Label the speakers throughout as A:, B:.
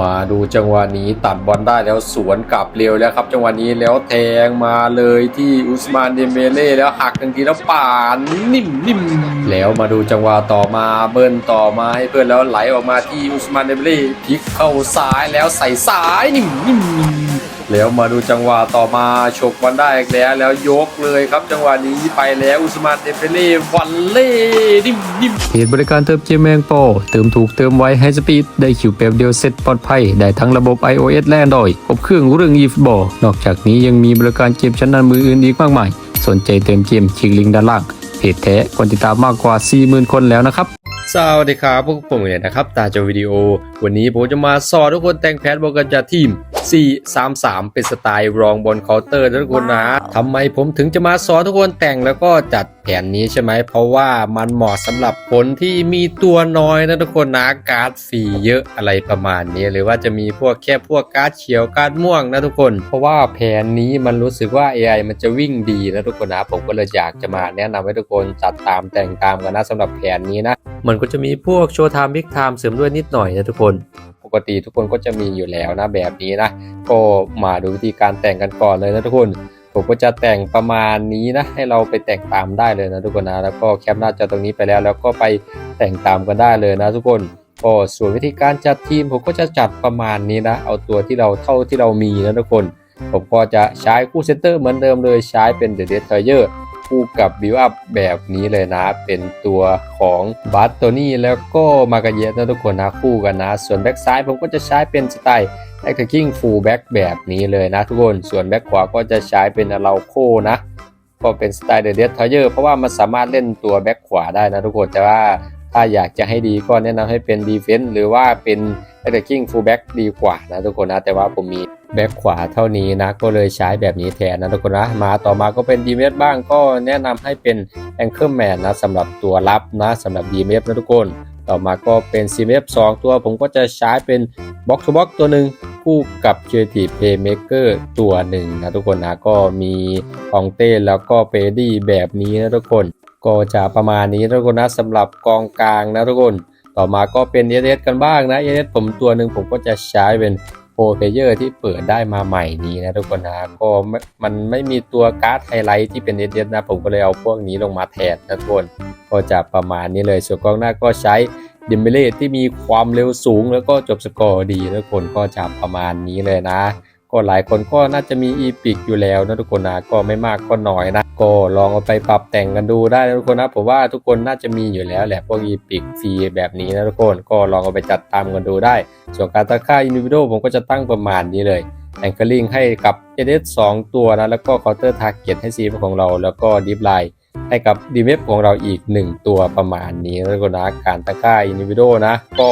A: มาดูจังหวะนี้ตัดบอลได้แล้วสวนกลับเร็วแล้วครับ จังหวะนี้แล้วแทงมาเลยที่อุสมานเดมเบเล่แล้วหักทันทีแล้วป่านนิ่มนิ่มแล้วมาดูจังหวะต่อมาเบิ้ลต่อมาให้เพื่อนแล้วไหลออกมาที่อุสมานเดมเบเล่พลิกเข้าซ้ายแล้วใส่ซ้ายนิ่มนิ่ม แล้วมาดูจังหวะต่อมาฉกบอลได้อีกแล้วแล้วยกเลยครับจังหวะนี้ไปแล้วอุสมานเดมเบเล่วันเล่นิ่มนิ่ม
B: เพจบริการเติมเกมแมงปอเติมถูกเติมไวให้สปีดได้คิวเปบเดียวเซ็ตปลอดภัย ได้ทั้งระบบ iOS และ Android ครบเครื่องเรื่อง eFootball นอกจากนี้ยังมีบริการเกมชั้นนำมืออื่นอีกมากมาย สนใจเติมเกมคลิกลิงก์ด้านล่างเพจแท้คนติดตามมากกว่า 40,000 คนแล้วนะครับ
A: สวัสดีครับพวกผมเนี่ยนะครับตาจอวิดีโอ วันนี้ผมจะมาสอนทุกคนแต่งแผนบอลกันจากทีม 433 เป็นสไตล์รองบอลเคาน์เตอร์นะทุกคนนะทำไมผมถึงจะมาสอนทุกคนแต่งแล้วก็จัดแผนนี้ใช่ไหม เพราะว่ามันเหมาะสำหรับคนที่มีตัวน้อยนะทุกคนนะการ์ดฟรีเยอะอะไรประมาณนี้ หรือว่าจะมีพวกแค่พวกการ์ดเขียวการ์ดม่วงนะทุกคน เพราะว่าแผนนี้มันรู้สึกว่า AI มันจะวิ่งดีนะทุกคนนะผมก็เลยอยากจะมาแนะนำให้ทุกคนจัดตามแต่งตามกันนะสำหรับแผนนี้นะมันก็จะมีพวกโชว์ไทม์บิ๊กไทม์เสริมด้วยนิดหน่อยนะทุกคนปกติทุกคนก็จะมีอยู่แล้วนะแบบนี้นะ ก็มาดูวิธีการแต่งกันก่อนเลยนะทุกคน ผมก็จะแต่งประมาณนี้นะ ให้เราไปแต่งตามได้เลยนะทุกคนนะ แล้วก็แคปหน้าจอตรงนี้ไปแล้ว แล้วก็ไปแต่งตามกันได้เลยนะทุกคนก็ส่วนวิธีการจัดทีมผมก็จะจัดประมาณนี้นะ เอาตัวที่เราเท่าที่เรามีนะทุกคน ผมก็จะใช้คู่เซนเตอร์เหมือนเดิมเลยใช้เป็นเดอะเดทเยอร์คู่กับบิวอัพแบบนี้เลยนะ เป็นตัวของบัตโตนี่แล้วก็มากาเยสนะทุกคนนะคู่กันนะ ส่วนแบ็กซ้ายผมก็จะใช้เป็นสไตล์ แอคกิ้งฟูลแบ็กแบบนี้เลยนะทุกคน ส่วนแบ็กขวาก็จะใช้เป็นอาราโคนะ ก็เป็นสไตล์เดเดทเยอร์เพราะว่ามันสามารถเล่นตัวแบ็กขวาได้นะทุกคน แต่ว่าถ้าอยากจะให้ดีก็แนะนำให้เป็นดีเฟนส์หรือว่าเป็นแอคกิ้งฟูลแบ็กดีกว่านะทุกคนนะ แต่ว่าผมมีแบ็คขวาเท่านี้นะ ก็เลยใช้แบบนี้แทนนะทุกคนนะ มาต่อมาก็เป็น DMF บ้างก็แนะนำให้เป็น Anchor Man นนะสำหรับตัวรับนะสำหรับ DMF นะทุกคน ต่อมาก็เป็น CMF 2ตัวผมก็จะใช้เป็น Box to Box ตัวหนึ่ง คู่กับ Creative Playmaker ตัวหนึ่งนะทุกคนนะก็มีอองเต้แล้วก็เปดี้แบบนี้นะทุกคน ก็จะประมาณนี้นะทุกคนนะสำหรับกองกลางนะทุกคน ต่อมาก็เป็น ES กันบ้างนะ ES ผมตัวหนึ่งผมก็จะใช้เป็นโปรเพเยอร์ที่เปิดได้มาใหม่นี้นะทุกคนนะก็มันไม่มีตัวการ์ดไฮไลท์ที่เป็นเด็ดนะผมก็เลยเอาพวกนี้ลงมาแทนนะทุกคนก็จะประมาณนี้เลยส่วนกองหน้าก็ใช้ เดมเบเล่ที่มีความเร็วสูงแล้วก็จบสกอร์ดีนะทุกคนก็จะประมาณนี้เลยนะ ก็หลายคนก็น่าจะมีอีพิกอยู่แล้วนะทุกคนนะก็ไม่มากก็น้อยนะ ก็ลองเอาไปปรับแต่งกันดูได้นะทุกคนนะผมว่าทุกคนน่าจะมีอยู่แล้วแหละพวกอีพิกฟรีแบบนี้นะทุกคนก็ลองเอาไปจัดตามกันดูได้ ส่วนการตั้งค่าอินดิวิโดผมก็จะตั้งประมาณนี้เลยแองเก r ลิงให้กับ a d 2ตัวนะแล้วก็ Counter Target ให้ซีของเราแล้วก็ Deep Line ให้กับดีเมฟของเราอีก 1 ตัวประมาณนี้แล้วก็นะการตะก้าอินดิวิโดนะ ก็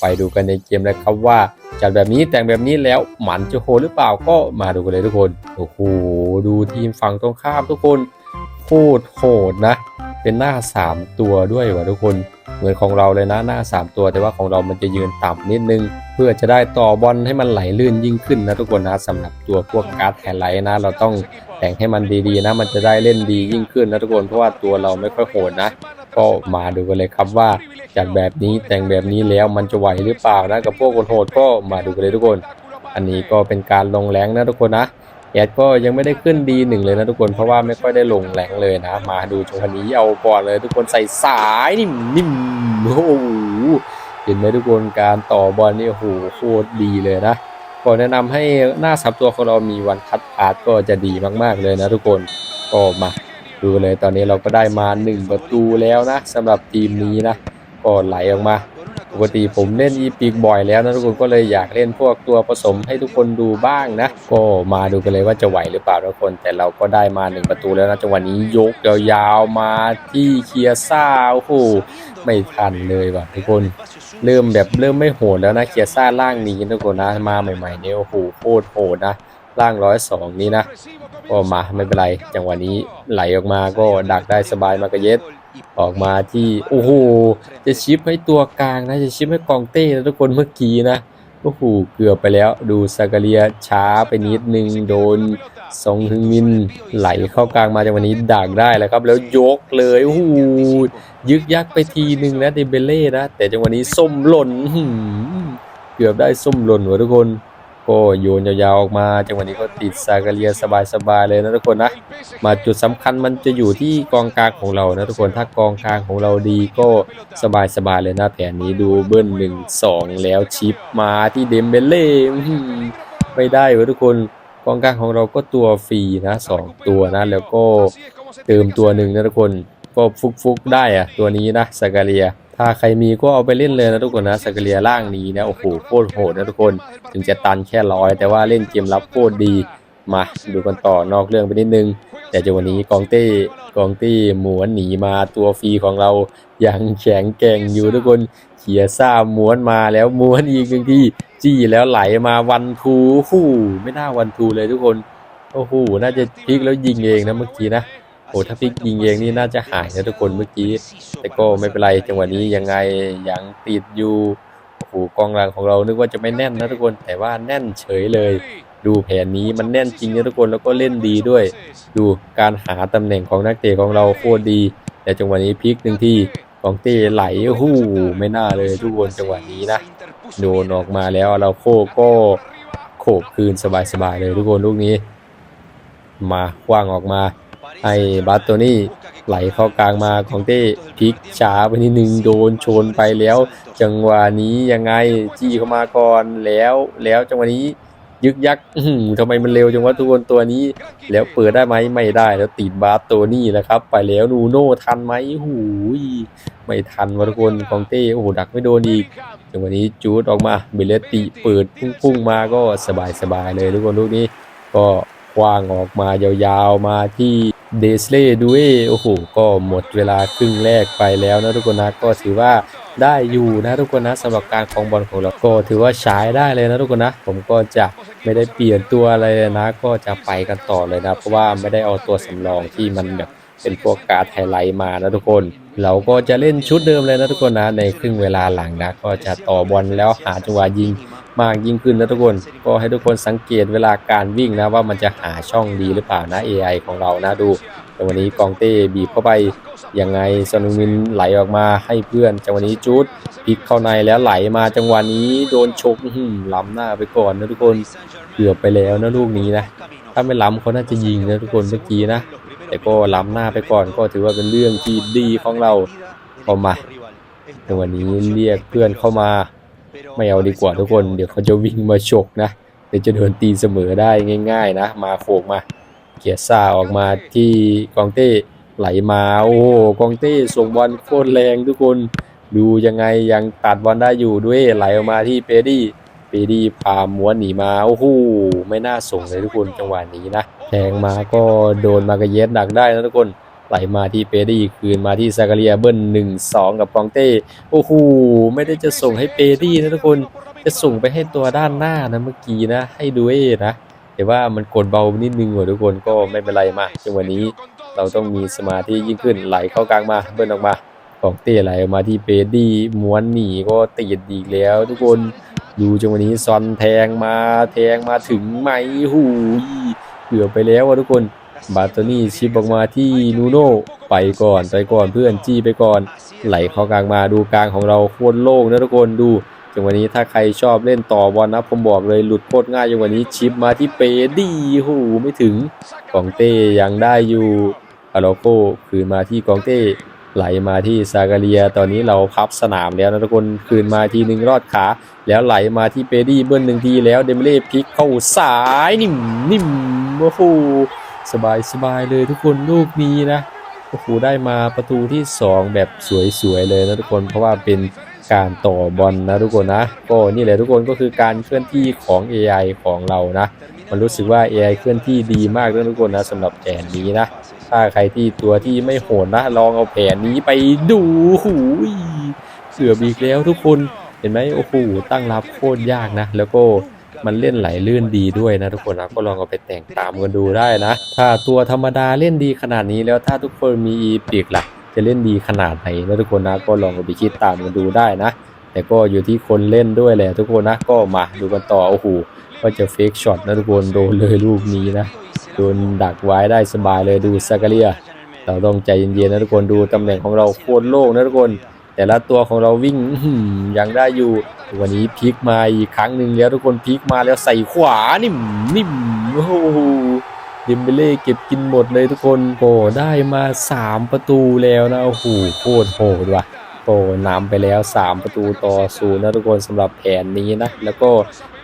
A: ไปดูกันในเกมเลยครับว่าจัดแบบนี้แต่งแบบนี้แล้วหมันจะโหดหรือเปล่าก็มาดูกันเลยทุกคน โอ้โห ดูทีมฝั่งตรงข้ามทุกคนโคตรโหดนะ เป็นหน้า 3 ตัวด้วยว่ะทุกคนเหมือนของเราเลยนะหน้า 3 ตัวแต่ว่าของเรามันจะยืนต่ำนิดนึง เพื่อจะได้ต่อบอลให้มันไหลลื่นยิ่งขึ้นนะทุกคนนะสำหรับตัวพวกการ์ดไฮไลท์นะ เราต้องแต่งให้มันดีๆนะ มันจะได้เล่นดียิ่งขึ้นนะทุกคนเพราะว่าตัวเราไม่ค่อยโหดนะก็มาดูกันเลยครับว่าจัดแบบนี้แต่งแบบนี้แล้วมันจะไหวหรือเปล่านะกับพวกคนโหดก็มาดูกันเลยทุกคน อันนี้ก็เป็นการลงแรงนะทุกคนนะ แอดก็ยังไม่ได้ขึ้นดีหนึ่งเลยนะทุกคนเพราะว่าไม่ค่อยได้ลงแรงเลยนะ มาดูจังหวะนี้เอาก่อนเลย ทุกคนใส่สายนิ่มนิ่มโอ้โหเห็นไหมทุกคนการต่อบอลนี่โอ้โหโคตรดีเลยนะก็แนะนำให้หน้าสับตัวของเรามีวันคัดพาร์ทก็จะดีมาก ๆเลยนะทุกคนก็มาดูเลยตอนนี้เราก็ได้มา 1 ประตูแล้วนะสำหรับทีมนี้นะก็ไหลออกมา ปกติผมเล่นอีพิกบ่อยแล้วนะทุกคนก็เลยอยากเล่นพวกตัวผสมให้ทุกคนดูบ้างนะ ก็มาดูกันเลยว่าจะไหวหรือเปล่าทุกคน แต่เราก็ได้มาหนึ่งประตูแล้วนะจังหวะนี้ยกยาวๆมาที่เคียซ่าโอ้โหไม่ทันเลยว่ะทุกคน เริ่มแบบเริ่มไม่โหดแล้วนะเคียซ่าล่างนี้ทุกคนนะมาใหม่ๆเนี่ยโอ้โหโคตรโหดนะล่างร้อยสองนี้นะก็มาไม่เป็นไรจังหวะนี้ไหลออกมาก็ดักได้สบายมากระเย็ด ออกมาที่โอ้โหจะชิปให้ตัวกลางนะจะชิปให้กองเต้นะทุกคนเมื่อกี้นะโอ้โหเกือบไปแล้วดูซากาเรียช้าไปนิดนึงโดนซองฮึงมินไหลเข้ากลางมาจังวะนี้ดักได้แล้วครับ แล้วยกเลยโอ้โหยึกยักไปทีหนึ่งนะเดเบเล่นะแต่จังหวะนี้ส้มหล่นเกือบได้ส้มหล่นหัวทุกคน ก็โยนยาวๆออกมา จังหวะนี้ก็ติดซากาเลียสบายๆเลยนะทุกคนนะ มาจุดสำคัญมันจะอยู่ที่กองกลางของเรานะทุกคน ถ้ากองกลางของเราดีก็สบายๆเลยนะแผนนี้ดูเบิ้ลหนึ่งสองแล้วชิปมาที่เดมเบเล่ไม่ได้เว้ยทุกคนกองกลางของเราก็ตัวฟรีนะสองตัวนะ แล้วก็เติมตัวหนึ่งนะทุกคนก็ฟุกๆได้อะตัวนี้นะซากาเลีย ถ้าใครมีก็เอาไปเล่นเลยนะทุกคนนะซาการเลียล่างนี้นะโอ้โหโคตรโหดนะทุกคน ถึงจะตันแค่ร้อยแต่ว่าเล่นเกมรับโคตรดีมาดูกันต่อนอกเรื่องไปนิดนึง แต่จังหวะนี้กองเต้กองเต้หมวนหนีมาตัวฟรีของเรายังแข็งแกร่งอยู่ทุกคนเขียซ่าม้วนมาแล้วม้วนอีกหนึ่งที่จี้แล้วไหลมาวันทูหูไม่น่าวันทูเลยทุกคนโอ้โหน่าจะพลิกแล้วยิงเองนะเมื่อกี้นะ โอ้ถ้าพลิกยิงเองนี่น่าจะหายนะทุกคนเมื่อกี้ แต่ก็ไม่เป็นไรจังหวะนี้ยังไงยังติดอยู่โอ้โหกองหลังของเรานึกว่าจะไม่แน่นนะทุกคนแต่ว่าแน่นเฉยเลย ดูแผนนี้มันแน่นจริงนะทุกคนแล้วก็เล่นดีด้วย ดูการหาตำแหน่งของนักเตะของเราโคตรดี แต่จังหวะนี้พลิกหนึ่งที่ของเต้ไหลหู้ไม่น่าเลยทุกคนจังหวะนี้นะโดนออกมาแล้วเราโคก็โขกคืนสบายๆเลยทุกคนลูกนี้ มาคว้างออกมา ให้บาสโตนี่ไหลเข้ากลางมาของเต้พลิกช้าไปนิดนึงโดนชนไปแล้ว จังหวะนี้ยังไงจี้เข้ามาก่อนแล้วแล้วจังหวะนี้ยึกยักทำไมมันเร็วจังวะทุกคนตัวนี้ แล้วเปิดได้ไหมไม่ได้แล้วติดบาสตัวนี้แหละครับ ไปแล้วนูโน่ทันไหมหูยไม่ทันวะทุกคนของเต้โอ้โหดักไม่โดนอีกจังหวะนี้จูดออกมาเบเลตติเปิดพุ่งๆมาก็สบายๆเลยทุกคนลูกนี้ก็ คว้างออกมายาวๆมาที่เดสเล่ดูเอโอ้โห ก็หมดเวลาครึ่งแรกไปแล้วนะทุกคนนะก็ถือว่าได้อยู่นะทุกคนนะสำหรับการคองบอลของเราก็ถือว่าใช้ได้เลยนะทุกคนนะ ผมก็จะไม่ได้เปลี่ยนตัวอะไรนะ ก็จะไปกันต่อเลยนะ เพราะว่าไม่ได้เอาตัวสำรองที่มันแบบเป็นพวกการไฮไลท์มานะทุกคน เราก็จะเล่นชุดเดิมเลยนะทุกคนนะในครึ่งเวลาหลังนะ ก็จะต่อบอลแล้วหาจังหวะยิง มากยิ่งขึ้นนะทุกคนก็ให้ทุกคนสังเกตเวลาการวิ่งนะว่ามันจะหาช่องดีหรือเปล่านะ AI ของเรานะดูแต่วันนี้กองเต้บีบเข้าไปยังไงซอนฮึงมินไหลออกมาให้เพื่อนจังหวะนี้จูดพลิกเข้าในแล้วไหลมาจังหวะนี้โดนชกหือล้ำหน้าไปก่อนนะทุกคนเกือบไปแล้วนะลูกนี้นะถ้าไม่ล้ำเขาน่าจะยิงนะทุกคนเมื่อกี้นะแต่ก็ล้ำหน้าไปก่อนก็ถือว่าเป็นเรื่องที่ดีของเราพอมาแต่วันนี้เรียกเพื่อนเข้ามา ไม่เอาดีกว่าทุกคน เดี๋ยวเขาจะวิ่งมาฉกนะ เดี๋ยวจะโดนตีเสมอได้ง่าย ๆ นะ มาโขกมา เกียร์ซ่าออกมาที่กองเต้ไหลมา โอ้โหกองเต้ส่งบอลโคตรแรงทุกคน ดูยังไงยังตัดบอลได้อยู่ด้วยไหลออกมาที่เปดี้เปดี้พาม้วนหนีมาโอ้โหไม่น่าส่งเลยทุกคนจังหวะนี้นะแทงมาก็โดนมากระเย็ดดักได้นะทุกคน ไหลมาที่เปดี้คืนมาที่ซากาเรียเบิ้ลหนึ่งสองกับกองเต้โอ้โหไม่ได้จะส่งให้เปดี้นะทุกคนจะส่งไปให้ตัวด้านหน้านะเมื่อกี้นะ ให้ดูเอนะแต่ว่ามันกดเบานิดนึงว่ะทุกคนก็ไม่เป็นไรมาจังหวะนี้เราต้องมีสมาธิยิ่งขึ้นไหลเข้ากลางมาเบิ้ลออกมาของเต้ไหลออกมาที่เปดี้ม้วนหนีก็ติดอีกแล้ว ทุกคนดูจังหวะนี้ซอนแทงมาแทงมาถึงไหมหูยเกือบไปแล้วว่ะทุกคน บาโตนี่ชิปออกมาที่นูโน่ไปก่อนไปก่อนเพื่อนจี้ไปก่อน ไหลเข้ากลางมาดูกลางของเราโคตรโล่งนะทุกคนดูจังหวะนี้ถ้าใครชอบเล่นต่อบอลนะผมบอกเลยหลุดโคตรง่ายจังหวะนี้ชิปมาที่เปดี้หูไม่ถึงกองเต้ยังได้อยู่อาโลโกคืนมาที่กองเต้ไหลมาที่ซากาเลีย ตอนนี้เราพับสนามแล้วนะทุกคนคืนมาทีหนึ่งรอดขา แล้วไหลมาที่เปดี้เบิ้ลหนึ่งทีแล้วเดมเล่พลิกเข้าซ้ายนิ่มนิ่มโอ้โห สบายสบายเลยทุกคนลูกนี้นะโอ้โหได้มาประตูที่ 2 แบบสวยๆเลยนะทุกคนเพราะว่าเป็นการต่อบอลนะทุกคนนะก็นี่แหละทุกคนก็คือการเคลื่อนที่ของ AI ของเรานะ มันรู้สึกว่า AI เคลื่อนที่ดีมากนะทุกคนนะสำหรับแผนนี้นะ ถ้าใครที่ตัวที่ไม่โหดนะ ลองเอาแผนนี้ไปดูหูยเสือบีกแล้วทุกคนเห็นไหมโอ้โหตั้งรับโคตรยากนะ แล้วก็ มันเล่นไหลลื่นดีด้วยนะทุกคนนะก็ลองเอาไปแต่งตามกันดูได้นะ ถ้าตัวธรรมดาเล่นดีขนาดนี้แล้วถ้าทุกคนมีอีพิกหล่ะจะเล่นดีขนาดไหนนะทุกคนนะก็ลองเอาไปคิดตามกันดูได้นะ แต่ก็อยู่ที่คนเล่นด้วยแหละทุกคนนะก็มาดูกันต่อโอ้โหก็จะเฟกช็อตนะทุกคนโดนเลยลูกนี้นะโดนดักไว้ได้สบายเลยดูซากาเลียเราต้องใจเย็นๆนะทุกคนดูตำแหน่งของเราโคตรโล่งนะทุกคน แต่ละตัวของเราวิ่งยังได้อยู่วันนี้พลิกมาอีกครั้งหนึ่งแล้วทุกคนพลิกมาแล้วใส่ขวานิ่มนิ่มโอ้โหเดมเบเล่เก็บกินหมดเลยทุกคนโอ้ได้มา 3 ประตูแล้วนะโอ้โหโคตรโหดว่ะ โอ้นำไปแล้ว 3 ประตูต่อศูนย์นะทุกคนสำหรับแผนนี้นะ แล้วก็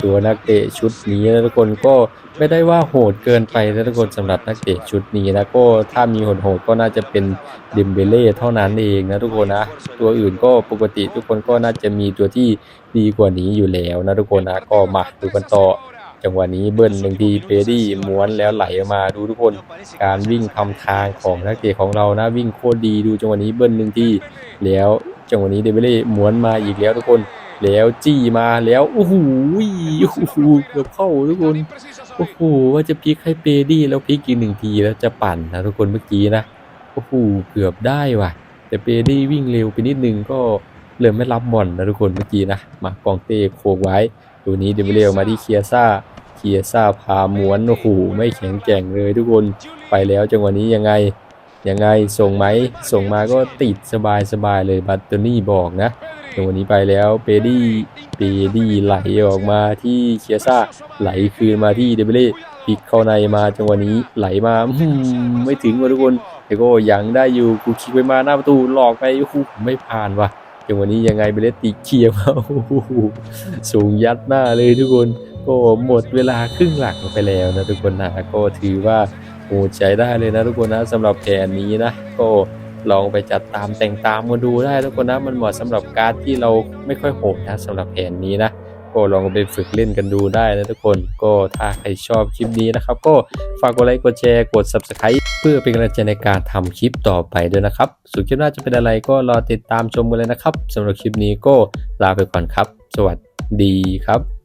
A: ตัวนักเตะชุดนี้นะทุกคนก็ไม่ได้ว่าโหดเกินไปนะทุกคนสำหรับนักเตะชุดนี้นะก็ถ้ามีโหดๆก็น่าจะเป็นเดมเบเล่เท่านั้นเองนะทุกคนนะ ตัวอื่นก็ปกติทุกคนก็น่าจะมีตัวที่ดีกว่านี้อยู่แล้วนะทุกคนนะก็มาดูกันต่อ จังหวะนี้เบิ้ลหนึ่งทีเปดี้ม้วนแล้วไหลมาดูทุกคน การวิ่งทำทางของนักเตะของเรานะวิ่งโคตรดีดูจังหวะนี้เบิ้ลหนึ่งทีแล้วจังหวะนี้เดเบเล่ม้วนมาอีกแล้วทุกคน แล้วจี้มาแล้วโอ้โหโอ้โหเกือบเข้าทุกคนโอ้โหว่าจะพลิกให้เปดี้แล้วพลิกอีกหนึ่งทีแล้วจะปั่นนะทุกคนเมื่อกี้นะโอ้โหเกือบได้ว่ะ แต่เปดี้วิ่งเร็วไปนิดนึงก็เลยไม่รับบอลนะทุกคนเมื่อกี้นะมากองเต้โคกไว้ตัวนี้เดเบเล่มาที่เคียซ่า เคียซาพาม้วนโอ้โหไม่แข็งแกร่งเลยทุกคนไปแล้วจังหวะนี้ยังไงยังไงส่งไหมส่งมาก็ติดสบายสบายเลยบัตเตอร์นี่บอกนะจังหวะนี้ไปแล้วเปดี้เปดี้ไหลออกมาที่เคียซ่าไหลคืนมาที่เดเบเล่พลิกเข้าในมาจังหวะนี้ไหลมาอื้อหือไม่ถึงว่ะทุกคนแต่ก็ยังได้อยู่กูคิกไปมาหน้าประตูหลอกไปโอ้โหไม่ผ่านว่ะจังหวะนี้ยังไงเบเลตติเคียร์มาโอ้โหสูงยัดหน้าเลยทุกคน ก็หมดเวลาครึ่งหลังไปแล้วนะทุกคนนะก็ถือว่าโหดใจได้เลยนะทุกคนนะสำหรับแผนนี้นะก็ลองไปจัดตามแต่งตามมาดูได้ทุกคนนะมันเหมาะสำหรับการดที่เราไม่ค่อยโหดนะสำหรับแผนนี้นะก็ลองไปฝึกเล่นกันดูได้นะทุกคนก็ถ้าใครชอบคลิปนี้นะครับ ก็ฝากกดไลค์กดแชร์กด subscribe เพื่อเป็นกำลังใจในการทำคลิปต่อไปด้วยนะครับส่วนคลิปหน้าจะเป็นอะไรก็รอติดตามชมกันเลยนะครับสำหรับคลิปนี้ก็ลาไปก่อนครับ สวัสดีครับ